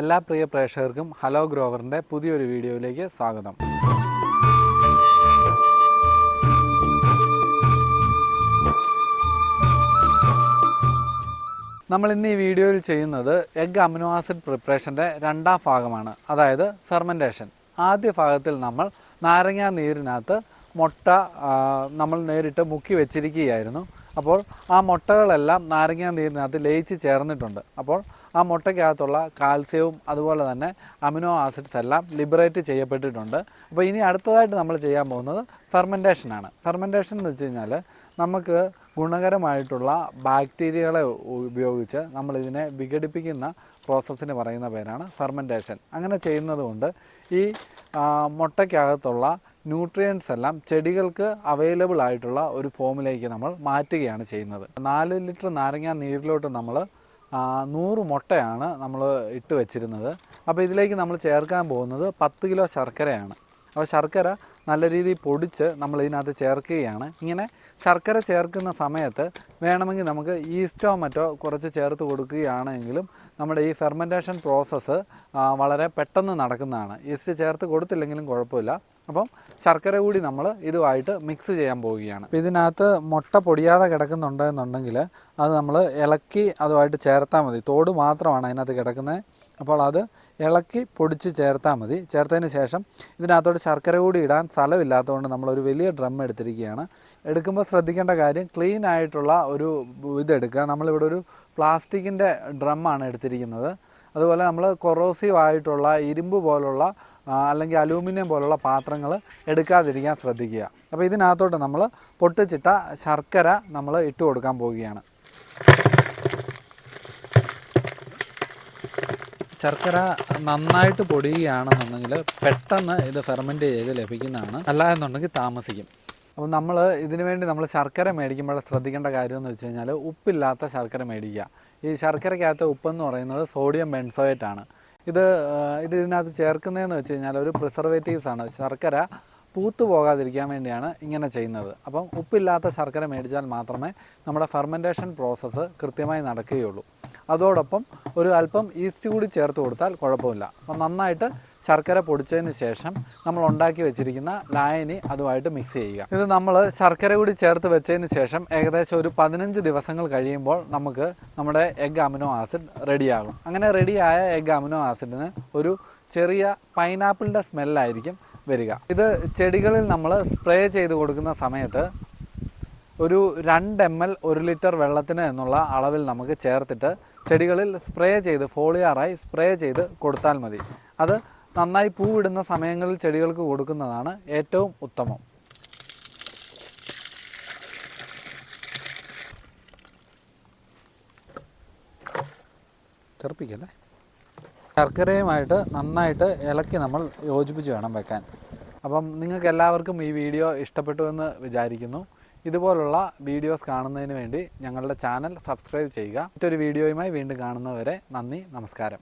എല്ലാ പ്രിയ പ്രേക്ഷകർക്കും ഹലോ ഗ്രോവറിന്റെ പുതിയൊരു വീഡിയോയിലേക്ക് സ്വാഗതം. നമ്മൾ ഇന്ന് ഈ വീഡിയോയിൽ ചെയ്യുന്നത് എഗ് അമിനോ ആസിഡ് പ്രിപ്പറേഷന്റെ രണ്ടാം ഭാഗമാണ് അതായത് ഫെർമെന്റേഷൻ ആദ്യ ഭാഗത്തിൽ നമ്മൾ നാരങ്ങ നീരിനകത്ത് മുട്ട നമ്മൾ നേരിട്ട് മുക്കി വെച്ചിരിക്കുകയായിരുന്നു. അപ്പോൾ ആ മുട്ടകളെല്ലാം നാരങ്ങ നീരിനകത്ത് ലയിച്ച് ചേർന്നിട്ടുണ്ട്. അപ്പോൾ ആ മുട്ടയ്ക്കകത്തുള്ള കാൽസ്യവും അതുപോലെ തന്നെ അമിനോ ആസിഡ്സ് എല്ലാം ലിബറേറ്റ് ചെയ്യപ്പെട്ടിട്ടുണ്ട്. അപ്പോൾ ഇനി അടുത്തതായിട്ട് നമ്മൾ ചെയ്യാൻ പോകുന്നത് ഫെർമെന്റേഷനാണ് ഫെർമെന്റേഷൻ എന്ന് വെച്ച് കഴിഞ്ഞാൽ നമുക്ക് ഗുണകരമായിട്ടുള്ള ബാക്ടീരിയകളെ ഉപയോഗിച്ച് നമ്മളിതിനെ വിഘടിപ്പിക്കുന്ന പ്രോസസ്സിന് പറയുന്ന പേരാണ് ഫെർമെന്റേഷൻ അങ്ങനെ ചെയ്യുന്നത് കൊണ്ട് ഈ മുട്ടയ്ക്കകത്തുള്ള ന്യൂട്രിയൻസ് എല്ലാം ചെടികൾക്ക് അവൈലബിൾ ആയിട്ടുള്ള ഒരു ഫോമിലേക്ക് നമ്മൾ മാറ്റുകയാണ് ചെയ്യുന്നത്. നാല് ലിറ്റർ നാരങ്ങ നീരിലോട്ട് നമ്മൾ നൂറ് മുട്ടയാണ് നമ്മൾ ഇട്ട് വെച്ചിരുന്നത്. അപ്പോൾ ഇതിലേക്ക് നമ്മൾ ചേർക്കാൻ പോകുന്നത് പത്ത് കിലോ ശർക്കരയാണ്. അപ്പോൾ ശർക്കര നല്ല രീതിയിൽ പൊടിച്ച് നമ്മൾ ഇതിനകത്ത് ചേർക്കുകയാണ്. ഇങ്ങനെ ശർക്കര ചേർക്കുന്ന സമയത്ത് വേണമെങ്കിൽ നമുക്ക് ഈസ്റ്റോ മറ്റോ കുറച്ച് ചേർത്ത് കൊടുക്കുകയാണെങ്കിലും നമ്മുടെ ഈ ഫെർമെന്റേഷൻ പ്രോസസ്സ് വളരെ പെട്ടെന്ന് നടക്കുന്നതാണ്. ഈസ്റ്റ് ചേർത്ത് കൊടുത്തില്ലെങ്കിലും കുഴപ്പമില്ല. അപ്പം ശർക്കര കൂടി നമ്മൾ ഇതുമായിട്ട് മിക്സ് ചെയ്യാൻ പോവുകയാണ്. ഇതിനകത്ത് മുട്ട പൊടിയാതെ കിടക്കുന്നുണ്ട് എന്നുണ്ടെങ്കിൽ അത് നമ്മൾ ഇളക്കി അതുമായിട്ട് ചേർത്താൽ മതി. തോട് മാത്രമാണ് അതിനകത്ത് കിടക്കുന്നത് അപ്പോൾ അത് ഇളക്കി പൊടിച്ച് ചേർത്താൽ മതി. ചേർത്തതിന് ശേഷം ഇതിനകത്തോട്ട് ശർക്കര കൂടി ഇടാൻ സ്ഥലമില്ലാത്തതുകൊണ്ട് നമ്മളൊരു വലിയ ഡ്രം എടുത്തിരിക്കുകയാണ്. എടുക്കുമ്പോൾ ശ്രദ്ധിക്കേണ്ട കാര്യം ക്ലീൻ ആയിട്ടുള്ള ഒരു ഇതെടുക്കുക നമ്മളിവിടെ ഒരു പ്ലാസ്റ്റിക്കിന്റെ ഡ്രമ്മാണ് എടുത്തിരിക്കുന്നത്. അതുപോലെ നമ്മൾ കൊറോസീവ് ആയിട്ടുള്ള ഇരുമ്പ് പോലുള്ള അല്ലെങ്കിൽ അലൂമിനിയം പോലുള്ള പാത്രങ്ങൾ എടുക്കാതിരിക്കാൻ ശ്രദ്ധിക്കുക. അപ്പോൾ ഇതിനകത്തോട്ട് നമ്മൾ പൊട്ടിച്ചിട്ട ശർക്കര നമ്മൾ ഇട്ട് കൊടുക്കാൻ പോവുകയാണ്. ശർക്കര നന്നായിട്ട് പൊടിയുകയാണെന്നുണ്ടെങ്കിൽ പെട്ടെന്ന് ഇത് ഫെർമെന്റ് ചെയ്ത് ലഭിക്കുന്നതാണ്. അല്ല എന്നുണ്ടെങ്കിൽ താമസിക്കും. അപ്പോൾ നമ്മൾ ഇതിനു വേണ്ടി നമ്മൾ ശർക്കര മേടിക്കുമ്പോൾ ശ്രദ്ധിക്കേണ്ട കാര്യം എന്ന് വെച്ച് കഴിഞ്ഞാൽ ഉപ്പില്ലാത്ത ശർക്കര മേടിക്കുക. ഈ ശർക്കരയ്ക്കകത്ത് ഉപ്പെന്ന് പറയുന്നത് സോഡിയം ബെൻസോയേറ്റ് ആണ്. ഇത് ഇത് ഇതിനകത്ത് ചേർക്കുന്നതെന്ന് വെച്ച് കഴിഞ്ഞാൽ ഒരു പ്രിസർവേറ്റീവ്സ് ആണ്. ശർക്കര പൂത്തു പോകാതിരിക്കാൻ വേണ്ടിയാണ് ഇങ്ങനെ ചെയ്യുന്നത്. അപ്പം ഉപ്പില്ലാത്ത ശർക്കര മേടിച്ചാൽ മാത്രമേ നമ്മുടെ ഫെർമെന്റേഷൻ പ്രോസസ്സ് കൃത്യമായി നടക്കുകയുള്ളൂ. അതോടൊപ്പം ഒരു അല്പം ഈസ്റ്റ് കൂടി ചേർത്ത് കൊടുത്താൽ കുഴപ്പമില്ല. അപ്പം നന്നായിട്ട് ശർക്കര പൊടിച്ചതിന് ശേഷം നമ്മൾ ഉണ്ടാക്കി വെച്ചിരിക്കുന്ന ലായനി അതുമായിട്ട് മിക്സ് ചെയ്യുക. ഇത് നമ്മൾ ശർക്കര കൂടി ചേർത്ത് വെച്ചതിന് ശേഷം ഏകദേശം ഒരു പതിനഞ്ച് ദിവസങ്ങൾ കഴിയുമ്പോൾ നമുക്ക് നമ്മുടെ എഗ് അമിനോ ആസിഡ് റെഡിയാകും അങ്ങനെ റെഡിയായ എഗ് അമിനോ ആസിഡിന് ഒരു ചെറിയ പൈനാപ്പിളിന്റെ സ്മെല്ലായിരിക്കും വരിക. ഇത് ചെടികളിൽ നമ്മൾ സ്പ്രേ ചെയ്ത് കൊടുക്കുന്ന സമയത്ത് ഒരു രണ്ട് എം എൽ ഒരു ലിറ്റർ വെള്ളത്തിന് എന്നുള്ള അളവിൽ നമുക്ക് ചേർത്തിട്ട് ചെടികളിൽ സ്പ്രേ ചെയ്ത് ഫോളിയാറായി സ്പ്രേ ചെയ്ത് കൊടുത്താൽ മതി. അത് നന്നായി പൂവിടുന്ന സമയങ്ങളിൽ ചെടികൾക്ക് കൊടുക്കുന്നതാണ് ഏറ്റവും ഉത്തമം. തെറിപ്പിക്കല്ലേ? ശർക്കരയുമായിട്ട് നന്നായിട്ട് ഇളക്കി നമ്മൾ യോജിപ്പിച്ച് വേണം വെക്കാൻ. അപ്പം നിങ്ങൾക്ക് എല്ലാവർക്കും ഈ വീഡിയോ ഇഷ്ടപ്പെട്ടു എന്ന് വിചാരിക്കുന്നു. ഇതുപോലുള്ള വീഡിയോസ് കാണുന്നതിന് വേണ്ടി ഞങ്ങളുടെ ചാനൽ സബ്സ്ക്രൈബ് ചെയ്യുക. മറ്റൊരു വീഡിയോയുമായി വീണ്ടും കാണുന്നവരെ നന്ദി നമസ്കാരം.